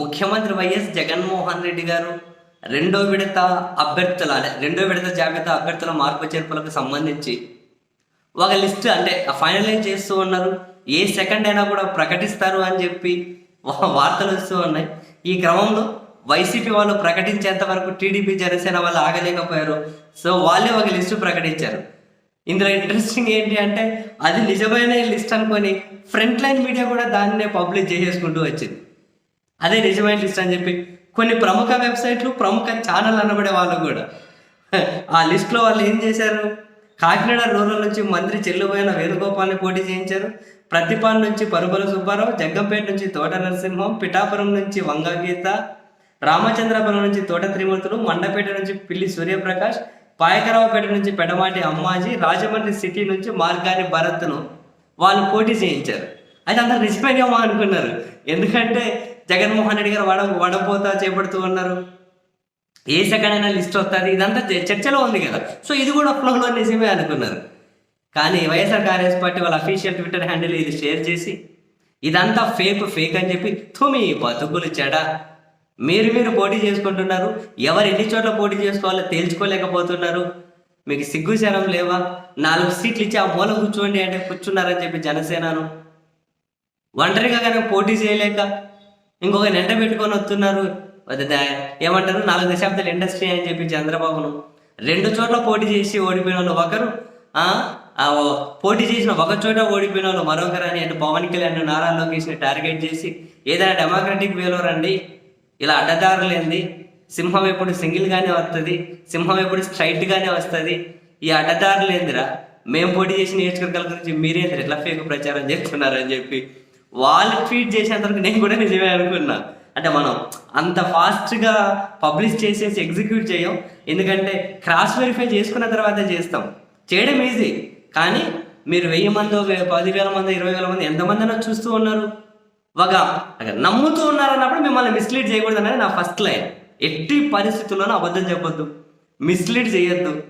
ముఖ్యమంత్రి వైఎస్ జగన్మోహన్ రెడ్డి గారు రెండో విడత అభ్యర్థుల రెండో విడత జాబితా అభ్యర్థుల మార్పు చేర్పులకు సంబంధించి ఒక లిస్ట్ అంటే ఫైనలైజ్ చేస్తూ ఉన్నారు. ఏ సెకండ్ అయినా కూడా ప్రకటిస్తారు అని చెప్పి వార్తలు వస్తూ ఉన్నాయి. ఈ క్రమంలో వైసీపీ వాళ్ళు ప్రకటించేంత వరకు టీడీపీ జనసేన వాళ్ళు ఆగలేకపోయారు. సో వాళ్ళే ఒక లిస్టు ప్రకటించారు. ఇందులో ఇంట్రెస్టింగ్ ఏంటి అంటే అది నిజమైన లిస్ట్ అనుకొని ఫ్రంట్ లైన్ మీడియా కూడా దాన్నే పబ్లిష్ చేసేసుకుంటూ వచ్చింది. అదే నిజమైన లిస్ట్ అని చెప్పి. కొన్ని ప్రముఖ వెబ్సైట్లు ప్రముఖ ఛానల్ అనబడే వాళ్ళు కూడా. ఆ లిస్ట్లో వాళ్ళు ఏం చేశారు? కాకినాడ రూరల్ నుంచి మంత్రి చెల్లుబోయిన వేణుగోపాల్ని పోటీ చేయించారు. ప్రతిపాన్ నుంచి పరుబల సుబ్బారావు జగ్గంపేట నుంచి తోట నరసింహం పిఠాపురం నుంచి వంగ గీత రామచంద్రపురం నుంచి తోట త్రిమూర్తులు మండపేట నుంచి పిల్లి సూర్యప్రకాష్ పాయకరావుపేట నుంచి పెడమాటి అమ్మాజీ రాజమండ్రి సిటీ నుంచి మార్గాని భరత్ను వాళ్ళు పోటీ చేయించారు. అయితే అందరు నిజమేనేమో అనుకున్నారు ఎందుకంటే జగన్మోహన్ రెడ్డి గారు వడ వడపోతా చేపడుతూ ఉన్నారు. ఏ సెకండ్ అయినా లిస్ట్ వస్తుంది. ఇదంతా చ- చర్చలో ఉంది కదా. సో ఇది కూడా ఫ్లోలో నిజమే అనుకున్నారు. కానీ వైఎస్ఆర్ కాంగ్రెస్ పార్టీ వాళ్ళ అఫీషియల్ ట్విట్టర్ హ్యాండిల్ ఇది షేర్ చేసి ఇదంతా ఫేక్ ఫేక్ అని చెప్పి తుమి బతుకులు చెడ. మీరు మీరు పోటీ చేసుకుంటున్నారు. ఎవరు ఎన్ని చోట్ల పోటీ చేసుకోవాలో తేల్చుకోలేకపోతున్నారు. మీకు సిగ్గు శరం లేవా? నాలుగు సీట్లు ఇచ్చి ఆ మూల కూర్చోండి అంటే కూర్చున్నారని చెప్పి జనసేనను. ఒంటరిగా కనుక పోటీ చేయలేక ఇంకొక ఎండ పెట్టుకొని వస్తున్నారు. ఏమంటారు? నాలుగు దశాబ్దాల ఇండస్ట్రీ అని చెప్పి చంద్రబాబును. రెండు చోట్ల పోటీ చేసి ఓడిపోయిన వాళ్ళు ఒకరు పోటీ చేసిన ఒక చోట ఓడిపోయిన వాళ్ళు మరొకరు అని అంటే పవన్ కళ్యాణ్ నారా లోకేష్ని టార్గెట్ చేసి ఏదైనా డెమోక్రటిక్ వేలో రండి. ఇలా అడ్డదారులేంది సింహం ఎప్పుడు సింగిల్గానే వస్తుంది సింహం ఎప్పుడు స్ట్రైట్గానే వస్తుంది. ఈ అడ్డదారులేందిరా మేము పోటీ చేసి నియోజకవర్గాల గురించి మీరేంద్ర? ఎట్లా ఫేక్ ప్రచారం చేస్తున్నారని చెప్పి. వాళ్ళు ట్వీట్ చేసేంతవరకు నేను కూడా నిజమే అనుకున్నా. అంటే మనం అంత ఫాస్ట్గా పబ్లిష్ చేసేసి ఎగ్జిక్యూట్ చేయం. ఎందుకంటే క్రాస్ వెరిఫై చేసుకున్న తర్వాత చేస్తాం. చేయడం ఈజీ కానీ మీరు వెయ్యి మంది పదివేల మంది ఇరవై వేల మంది ఎంతమంది అయినా చూస్తూ ఉన్నారు? ఒక నమ్ముతూ ఉన్నారన్నప్పుడు మిమ్మల్ని మిస్లీడ్ చేయకూడదు అనేది నా ఫస్ట్ లైన్ ఎట్టి పరిస్థితుల్లోనూ అబద్ధం చెప్పొద్దు. మిస్లీడ్ చేయొద్దు.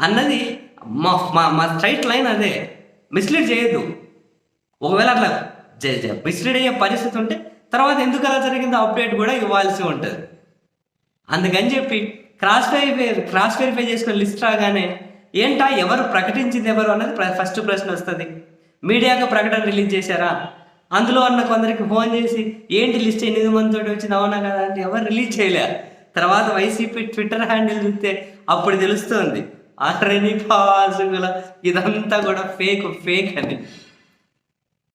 అన్నది మా మా మా స్ట్రైట్ లైన్ అదే. మిస్లీడ్ చేయొద్దు. ఒకవేళ అట్లా మిస్లీడ్ అయ్యే పరిస్థితి ఉంటే తర్వాత ఎందుకు అలా జరిగిందో అప్డేట్ కూడా ఇవ్వాల్సి ఉంటుంది. అందుకని చెప్పి క్రాస్ వెరిఫై క్రాస్ వెరిఫై చేసుకున్న లిస్ట్ రాగానే ఏంటా ఎవరు ప్రకటించింది ఎవరు అన్నది ప్ర- ఫస్ట్ ప్రశ్న వస్తుంది. మీడియాకు ప్రకటన రిలీజ్ చేశారా? అందులో అన్న కొందరికి ఫోన్ చేసి ఏంటి లిస్ట్ ఎనిమిది మంది తోటి వచ్చింది అవునా కదా అంటే ఎవరు రిలీజ్ చేయలే. తర్వాత వైసీపీ ట్విట్టర్ హ్యాండిల్ చూస్తే అప్పుడు తెలుస్తుంది. అరణి పాసుగుల ఇదంతా కూడా ఫేక్ ఫేక్ అని.